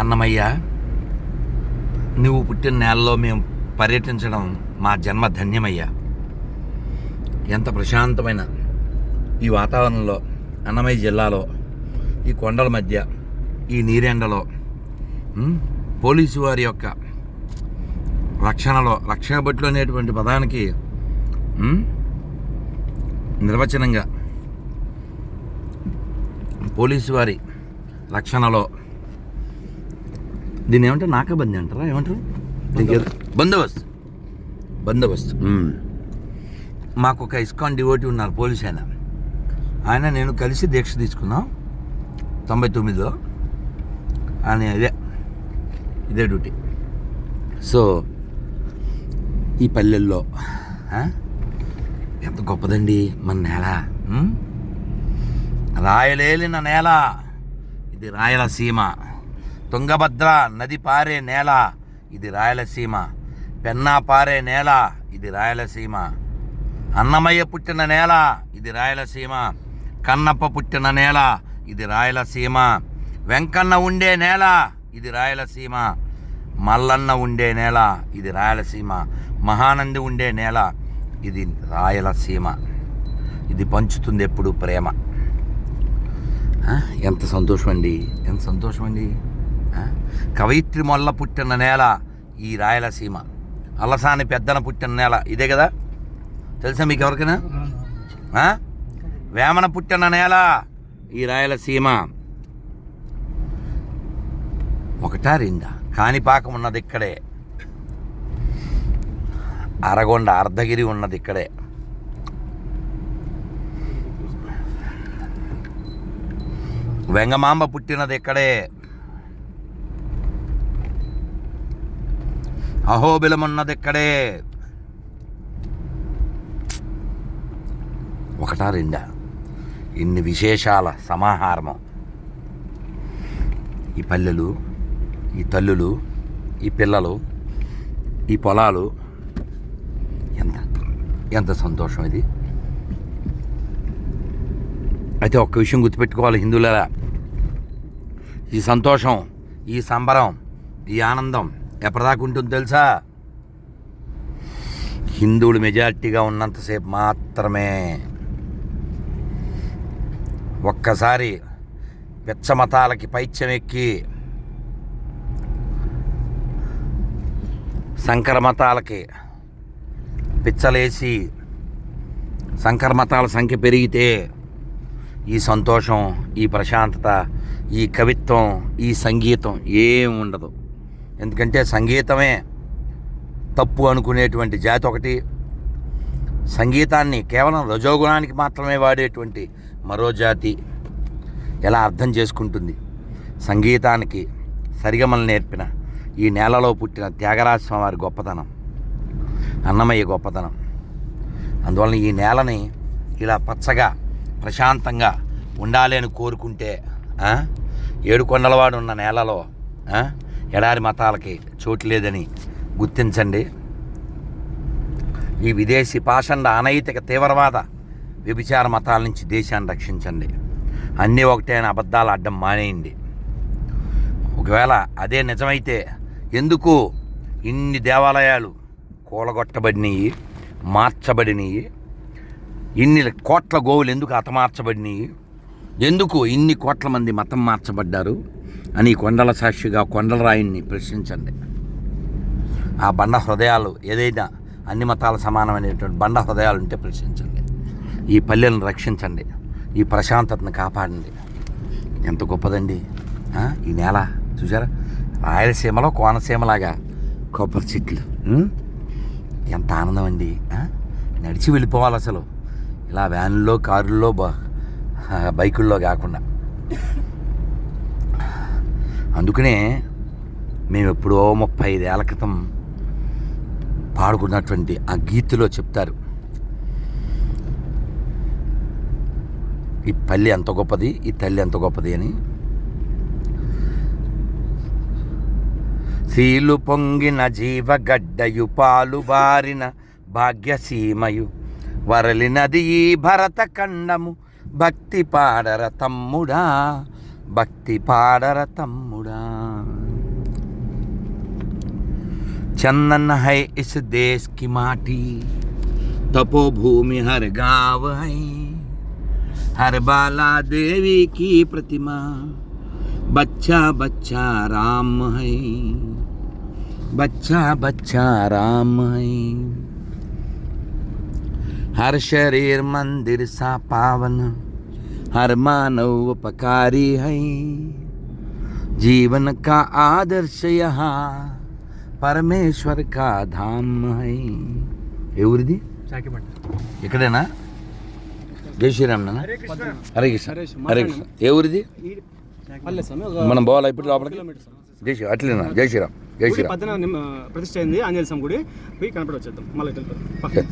అన్నమయ్య నువ్వు పుట్టిన నేలలో మేము పర్యటించడం మా జన్మ ధన్యమయ్యా. ఎంత ప్రశాంతమైన ఈ వాతావరణంలో అన్నమయ్య జిల్లాలో ఈ కొండల మధ్య ఈ నీరెండలో పోలీసు వారి యొక్క రక్షణలో రక్షణ భట్లు అనేటువంటి పదానికి నిర్వచనంగా పోలీసు వారి రక్షణలో దీన్ని ఏమంటారు నాకబందీ అంటారా? ఏమంటారు? బందోబస్తు. బందోబస్తు. మాకు ఒక ఇస్కాన్ డివోటీ ఉన్నారు పోలీస్ ఆయన. ఆయన నేను కలిసి దీక్ష తీసుకున్నాం. తొంభై తొమ్మిదిలో. ఆయన ఇదే ఇదే డ్యూటీ. సో ఈ పల్లెల్లో ఎంత గొప్పదండి మన నేల. ఉమ్? రాయలేలిన నేల. ఇది రాయలసీమ. తుంగభద్ర నది పారే నేల ఇది రాయలసీమ. పెన్నా పారే నేల ఇది రాయలసీమ. అన్నమయ్య పుట్టిన నేల ఇది రాయలసీమ. కన్నప్ప పుట్టిన నేల ఇది రాయలసీమ. వెంకన్న ఉండే నేల ఇది రాయలసీమ. మల్లన్న ఉండే నేల ఇది రాయలసీమ. మహానంది ఉండే నేల ఇది రాయలసీమ. ఇది పంచుతుంది ఎప్పుడు ప్రేమ. ఎంత సంతోషం అండి ఎంత సంతోషం అండి కవయిత్రి మొల్ల పుట్టిన నేల ఈ రాయలసీమ. అలసాని పెద్దన పుట్టిన నేల ఇదే కదా? తెలుసా మీకు ఎవరికైనా? వేమన పుట్టిన నేల ఈ రాయలసీమ. ఒకటా రెండా? కాణిపాకం ఉన్నది ఇక్కడే. అరగొండ అర్ధగిరి ఉన్నది ఇక్కడే. వెంగమాంబ పుట్టినది ఇక్కడే. అహోబిలం ఉన్నది ఇక్కడే ఒకటా రెండా? ఇన్ని విశేషాల సమాహారము. ఈ పల్లెలు ఈ తల్లులు ఈ పిల్లలు ఈ పొలాలు ఎంత ఎంత సంతోషం ఇది. అయితే ఒక్క విషయం గుర్తుపెట్టుకోవాలి హిందువుల ఈ సంతోషం ఈ సంబరం ఈ ఆనందం ఎప్పటిదాకా ఉంటుంది తెలుసా? హిందువులు మెజారిటీగా ఉన్నంతసేపు మాత్రమే ఒక్కసారి విచ్చమతాలకి పైచ్యం ఎక్కి సంకర మతాలకి పిచ్చలేసి సంకర మతాల సంఖ్య పెరిగితే ఈ సంతోషం ఈ ప్రశాంతత ఈ కవిత్వం ఈ సంగీతం ఏం ఉండదు. ఎందుకంటే సంగీతమే తప్పు అనుకునేటువంటి జాతి ఒకటి. సంగీతాన్ని కేవలం రజోగుణానికి మాత్రమే వాడేటువంటి మరో జాతి ఎలా అర్థం చేసుకుంటుంది? సంగీతానికి సరిగమలు నేర్పిన ఈ నేలలో పుట్టిన త్యాగరాజ స్వామి వారి గొప్పతనం అన్నమయ్య గొప్పతనం. అందువలన ఈ నేలని ఇలా పచ్చగా ప్రశాంతంగా ఉండాలి అని కోరుకుంటే ఏడుకొండలవాడు ఏడు కొండలవాడు ఉన్న నేలలో ఎడారి మతాలకి చోటు లేదని గుర్తించండి. ఈ విదేశీ పాషండ అనైతిక తీవ్రవాద వ్యభిచార మతాల నుంచి దేశాన్ని రక్షించండి. అన్నీ ఒకటైన అబద్ధాలు అడ్డం మానేయండి. ఒకవేళ అదే నిజమైతే ఎందుకు ఇన్ని దేవాలయాలు కూలగొట్టబడినవి మార్చబడినవి ఇన్ని కోట్ల గోవులు ఎందుకు అతమార్చబడినాయి ఎందుకు ఇన్ని కోట్ల మంది మతం మార్చబడ్డారు? అని కొండల సాక్షిగా కొండల రాయిని ప్రశ్నించండి. ఆ బండ హృదయాలు ఏదైనా అన్ని మతాల సమానమైనటువంటి బండ హృదయాలు ఉంటే ప్రశ్నించండి. ఈ పల్లెలను రక్షించండి. ఈ ప్రశాంతతను కాపాడండి. ఎంత గొప్పదండి. ఈ నేల చూసారా రాయలసీమలో కోనసీమలాగా కొబ్బరి చెట్లు. ఎంత ఆనందం అండి నడిచి వెళ్ళిపోవాలి అసలు. ఇలా వ్యాన్లో కారుల్లో బ బైకుల్లో కాకుండా. అందుకనే మేము ఎప్పుడో ముప్పై ఐదేళ్ళ క్రితం పాడుకున్నటువంటి ఆ గీతులో చెప్తారు ఈ పల్లి ఎంత గొప్పది ఈ తల్లి ఎంత గొప్పది అని. సీలు పొంగిన జీవగడ్డయు పాలు బారిన భాగ్యసీమయు వరలినది ఈ భరత ఖండము భక్తి పాడర తమ్ముడా. భక్తి పాడర తమ్ముడా चंदन है इस देश की माटी तपोभूमि हर गांव है हर बाला देवी की प्रतिमा बच्चा बच्चा राम है बच्चा बच्चा राम है हर शरीर मंदिर सा पावन हर मानव उपकारी है जीवन का आदर्श यहाँ परमेश्वर का धाम है ఎవరిది ఇక్కడేనా జై శ్రీరామ్ నాన్న హరే కృష్ణ హరే కృష్ణ ఏ ఊరిది మనం పోవాలా ఇప్పుడు లోపలికి జై శ్రీ అట్లేనా జై శ్రీరామ్ జై శ్రీరామ్ పద్దన ప్రతిష్ట అయింది ఆంజనేయ స్వామి గుడి పోయి కనపడి వచ్చేద్దాం మళ్ళీ వెళ్తాం